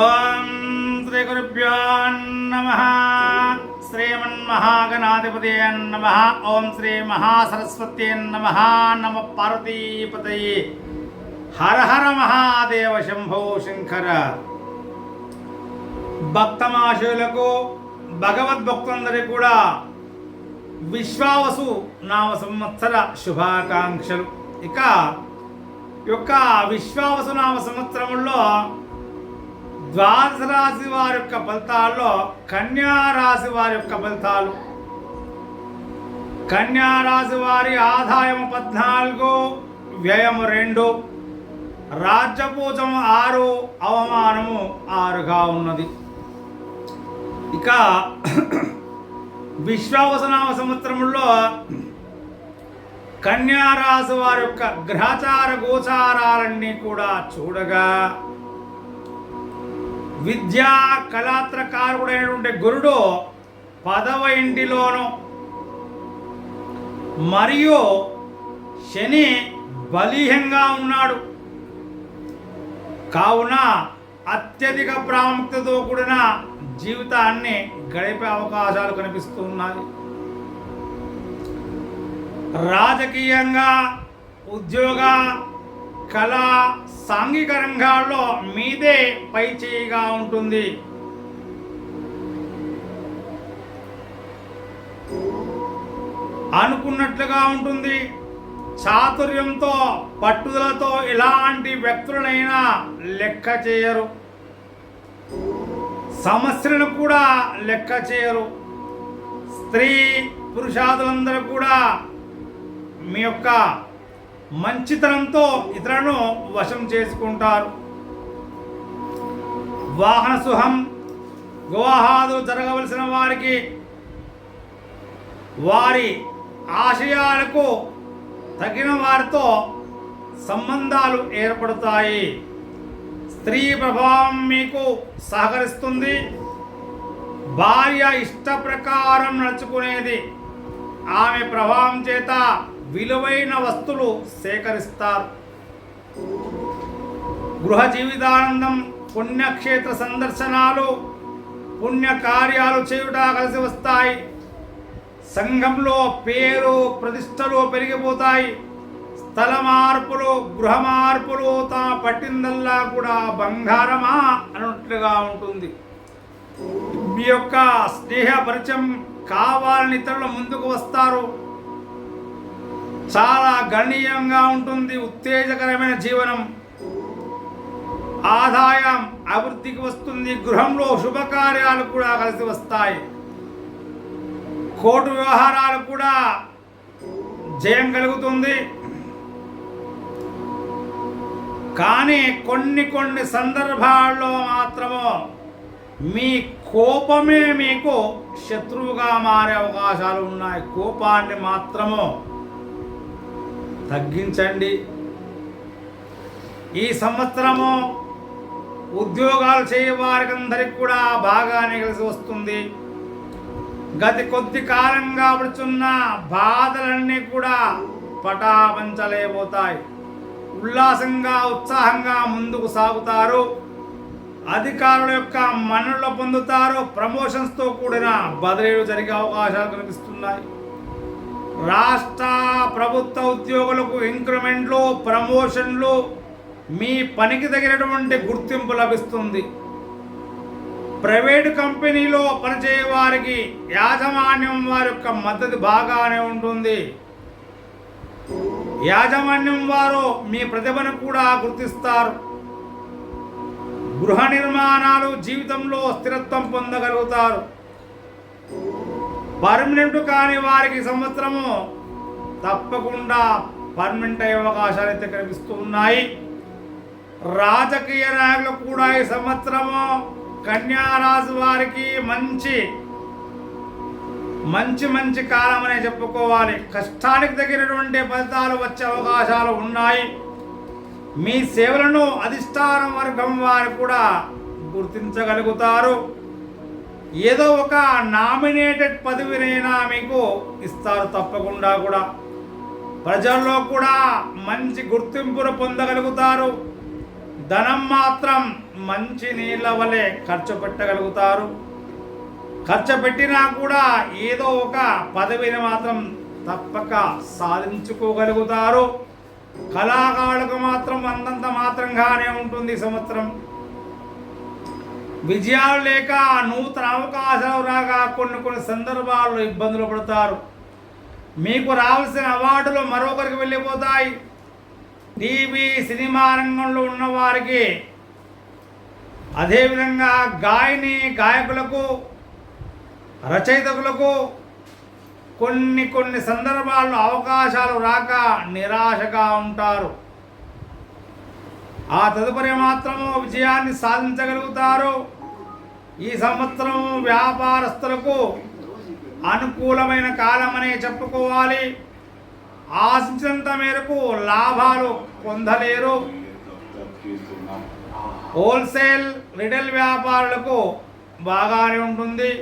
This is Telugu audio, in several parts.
ఓం శ్రీ గురుభ్యో నమ. శ్రీమన్మహాగణాధిపతే నమ. ఓం శ్రీ మహాసరస్వతే నమ. నమ పార్వతీపతయే. హర హర మహాదేవ శంభో శంకర. భక్తమాశులకు భగవద్భక్తులందరికీ కూడా విశ్వావసు నామ సంవత్సర శుభాకాంక్షలు. ఇక యొక్క విశ్వావసు నామ సంవత్సరంలో ద్వాదశ రాశి వారి యొక్క ఫలితాల్లో కన్యా రాశి వారి యొక్క ఫలితాలు. కన్యా రాశి వారి ఆదాయం పద్నాలుగు వ్యయము రెండు రాజ్యపూజము ఆరు అవమానము ఆరుగా ఉన్నది. ఇక విశ్వావసనామ సంవత్సరంలో కన్యారాశి వారి యొక్క గ్రహచార గోచారాలన్నీ కూడా చూడగా విద్యా కళాత్రకారుడైనటువంటి గురుడు పదవ ఇంటిలోను మరియు శని బలీహంగా ఉన్నాడు. కావున అత్యధిక ప్రాముఖ్యతతో కూడిన జీవితాన్ని గడిపే అవకాశాలు కనిపిస్తున్నాయి. రాజకీయంగా ఉద్యోగ కళ సాంఘిక రంగాల్లో మీదే పై చేయిగా ఉంటుంది. అనుకున్నట్లుగా ఉంటుంది. చాతుర్యంతో పట్టుదలతో ఎలాంటి వ్యక్తులనైనా లెక్క చేయరు. సమస్యలను కూడా లెక్క చేయరు. స్త్రీ పురుషాదులందరూ కూడా మీ యొక్క మంచితనంతో ఇతరులను వశం చేసుకుంటారు. వాహన సుహం వివాహాలు జరగవలసిన వారికి వారి ఆశయాలకు తగిన వారితో సంబంధాలు ఏర్పడతాయి. స్త్రీ ప్రభావం మీకు సహకరిస్తుంది. భార్య ఇష్ట ప్రకారం నడుచుకునేది. ఆమె ప్రభావం చేత విలువైన వస్తువులు సేకరిస్తారు. గృహ జీవితానందం పుణ్యక్షేత్ర సందర్శనాలు పుణ్య కార్యాలు చేయుట కలిసి వస్తాయి. సంఘంలో పేరు ప్రతిష్టలు పెరిగిపోతాయి. స్థల మార్పులు గృహ మార్పులు తా పట్టిందల్లా కూడా బంగారమా అన్నట్లుగా ఉంటుంది. మీ యొక్క స్నేహ పరిచయం కావాలని ఇతరులు ముందుకు వస్తారు. చాలా గణనీయంగా ఉంటుంది ఉత్తేజకరమైన జీవనం. ఆదాయం అభివృద్ధికి వస్తుంది గృహంలో శుభకార్యాలు కూడా కలిసి వస్తాయి. కోర్టు వ్యవహారాలు కూడా జయం కలుగుతుంది. కానీ కొన్ని కొన్ని సందర్భాల్లో మాత్రము మీ కోపమే మీకు శత్రువుగా మారే అవకాశాలు ఉన్నాయి. కోపాన్ని మాత్రము తగ్గించండి. ఈ సంవత్సరము ఉద్యోగాలు చేయే వారికి కూడా బాగానే కలిసి వస్తుంది. గతి కొద్ది కాలంగా పడుచున్న బాధలన్నీ కూడా పటాపంచలేకపోతాయి. ఉల్లాసంగా ఉత్సాహంగా ముందుకు సాగుతారు. అధికారుల యొక్క మన్నులు పొందుతారు. ప్రమోషన్స్తో కూడిన బదిలీలు జరిగే అవకాశాలు కనిపిస్తున్నాయి. రాష్ట్ర ప్రభుత్వ ఉద్యోగులకు ఇంక్రిమెంట్లు ప్రమోషన్లు మీ పనికి తగినటువంటి గుర్తింపు లభిస్తుంది. ప్రైవేటు కంపెనీలో పనిచేయ వారికి యాజమాన్యం వారి యొక్క మద్దతు బాగానే ఉంటుంది. యాజమాన్యం వారు మీ ప్రతిభను కూడా గుర్తిస్తారు. గృహ నిర్మాణాలు జీవితంలో స్థిరత్వం పొందగలుగుతారు. పర్మనెంట్ కాని వారికి సంవత్సరము తప్పకుండా పర్మనెంట్ అయ్యే అవకాశాలు అయితే కనిపిస్తూ ఉన్నాయి. రాజకీయ నాయకులు కూడా ఈ సంవత్సరము కన్యా వారికి మంచి మంచి మంచి కాలం అనే చెప్పుకోవాలి. కష్టానికి తగినటువంటి ఫలితాలు వచ్చే అవకాశాలు ఉన్నాయి. మీ సేవలను అధిష్టానం వర్గం వారు కూడా గుర్తించగలుగుతారు. ఏదో ఒక నామినేటెడ్ పదవినైనా మీకు ఇస్తారు తప్పకుండా కూడా. ప్రజల్లో కూడా మంచి గుర్తింపును పొందగలుగుతారు. ధనం మాత్రం మంచి నీళ్ళ వలె ఖర్చు పెట్టగలుగుతారు. ఖర్చు పెట్టినా కూడా ఏదో ఒక పదవిని మాత్రం తప్పక సాధించుకోగలుగుతారు. కళాకారులకు మాత్రం అంతంత మాత్రంగానే ఉంటుంది సంవత్సరం. విజయాలు లేక నూతన అవకాశాలు రాగా కొన్ని కొన్ని సందర్భాల్లో ఇబ్బందులు పడతారు. మీకు రావాల్సిన అవార్డులు మరొకరికి వెళ్ళిపోతాయి. టీవీ సినిమా రంగంలో ఉన్నవారికి అదేవిధంగా గాయని గాయకులకు రచయితకులకు కొన్ని కొన్ని సందర్భాల్లో అవకాశాలు రాక నిరాశగా ఉంటారు. ఆ తదుపరి మాత్రము విజయాన్ని సాధించగలుగుతారు. ఈ సంవత్సరం వ్యాపారస్తులకు అనుకూలమైన కాలమనే చెప్పుకోవాలి. ఆశించినంత మేరకు లాభాలు పొందలేరు. హోల్సేల్ రిటైల్ వ్యాపారులకు బాగానే ఉంటుంది.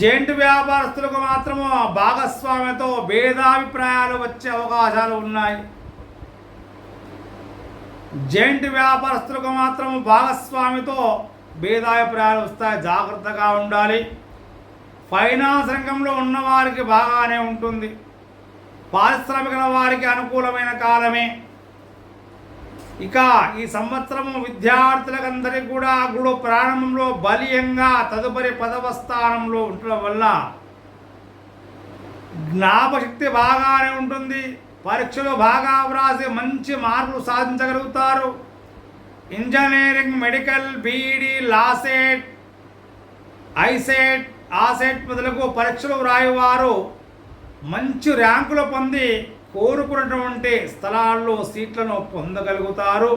జెంట్ వ్యాపారస్తులకు మాత్రము భాగస్వామ్యతో భేదాభిప్రాయాలు వచ్చే అవకాశాలు ఉన్నాయి. జైంట్ వ్యాపారస్తులకు మాత్రం భాగస్వామితో భేదాభిప్రాయాలు వస్తాయి జాగ్రత్తగా ఉండాలి. ఫైనాన్స్ రంగంలో ఉన్నవారికి బాగానే ఉంటుంది. పారిశ్రామికల వారికి అనుకూలమైన కాలమే. ఇక ఈ సంవత్సరము విద్యార్థులకందరికీ కూడా గుడు ప్రారంభంలో బలీయంగా తదుపరి పదవ స్థానంలో ఉండడం వల్ల జ్ఞాపశక్తి బాగానే ఉంటుంది. పరీక్షలు బాగా వ్రాసి మంచి మార్కులు సాధించగలుగుతారు. Engineering medical BEd LAWCET ICET asset మొదలగు పరీక్షలు వ్రాయేవారు. మంచి ర్యాంకులు పొంది కోరుకున్నటువంటి స్థలాల్లో సీట్లను పొందగలుగుతారు.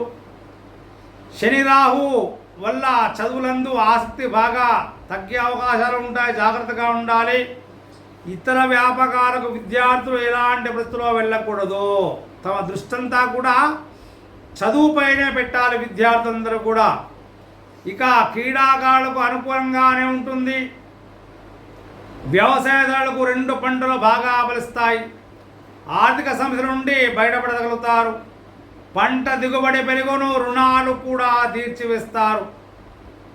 శని రాహు వల్ల చదువులందు ఆసక్తి బాగా తగ్గే అవకాశాలు ఉంటాయి. జాగ్రత్తగా ఉండాలి. ఇతర వ్యాపకాలకు విద్యార్థులు ఎలాంటి వృత్తిలో వెళ్ళకూడదు. తమ దృష్టంతా కూడా చదువుపైనే పెట్టాలి విద్యార్థులందరూ కూడా. ఇక క్రీడాకారులకు అనుకూలంగానే ఉంటుంది. వ్యవసాయదారులకు రెండు పంటలు బాగా ఫలిస్తాయి. ఆర్థిక సమస్యల నుండి బయటపడగలుగుతారు. పంట దిగుబడి పెరుగును రుణాలు కూడా తీర్చివేస్తారు.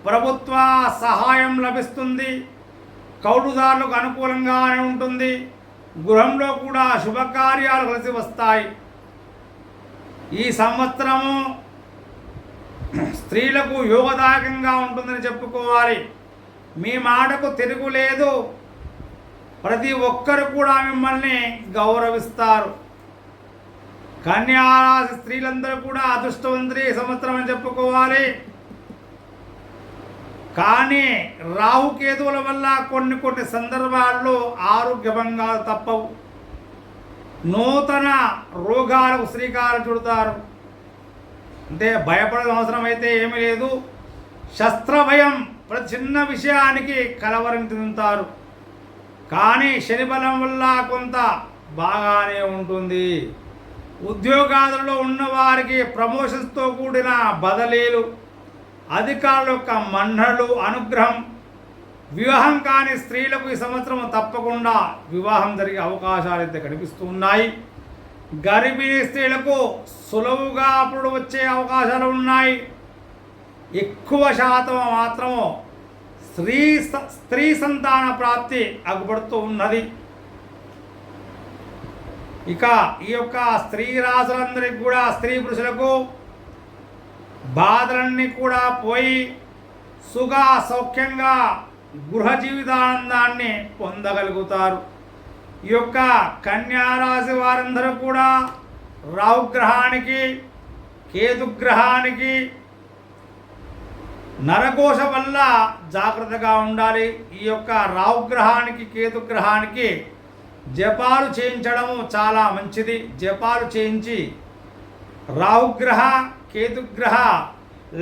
ప్రభుత్వ సహాయం లభిస్తుంది. కౌలుదారులకు అనుకూలంగానే ఉంటుంది. గృహంలో కూడా శుభకార్యాలు కలిసి వస్తాయి. ఈ సంవత్సరము స్త్రీలకు యోగదాయకంగా ఉంటుందని చెప్పుకోవాలి. మీ మాటకు తిరుగులేదు ప్రతి ఒక్కరు కూడా మిమ్మల్ని గౌరవిస్తారు. కన్యారాశి స్త్రీలందరూ కూడా అదృష్టవంతులు సంవత్సరం అని చెప్పుకోవాలి. కానీ రాహుకేతువుల వల్ల కొన్ని కొన్ని సందర్భాల్లో ఆరోగ్య భంగాలు తప్పవు. నూతన రోగాలకు శ్రీకారం చుడతారు. అంటే భయపడే అవసరం అయితే ఏమీ లేదు. శస్త్రభయం ప్రతి చిన్న విషయానికి కలవరం తింటారు. కానీ శని బలం వల్ల కొంత బాగానే ఉంటుంది. ఉద్యోగాదులలో ఉన్నవారికి ప్రమోషన్స్తో కూడిన బదలీలు అధికారుల యొక్క మన్నలు అనుగ్రహం వివాహం కాని స్త్రీలకు ఈ సంవత్సరం తప్పకుండా వివాహం జరిగే అవకాశాలు అయితే కనిపిస్తూ ఉన్నాయి. గర్భిణీ స్త్రీలకు సులువుగా అప్పుడు వచ్చే అవకాశాలు ఉన్నాయి. ఎక్కువ శాతం మాత్రము స్త్రీ స- స్త్రీ సంతాన ప్రాప్తి అగుపడుతూ ఉన్నది. ఇక ఈ యొక్క స్త్రీ రాజులందరికీ కూడా స్త్రీ పురుషులకు బాధలన్నీ కూడా పోయి సుఖ సౌఖ్యంగా గృహ జీవితానందాన్ని పొందగలుగుతారు. ఈ యొక్క కన్యారాశి వారందరూ కూడా రాహుగ్రహానికి కేతుగ్రహానికి నరకోశ వల్ల జాగ్రత్తగా ఉండాలి. ఈ యొక్క రాహుగ్రహానికి కేతుగ్రహానికి జపాలు చేయించడము చాలా మంచిది. జపాలు చేయించి రాహుగ్రహ కేతుగ్రహ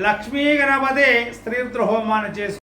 లక్ష్మీ గణపతి స్త్రీ హోమాన్ని చేసు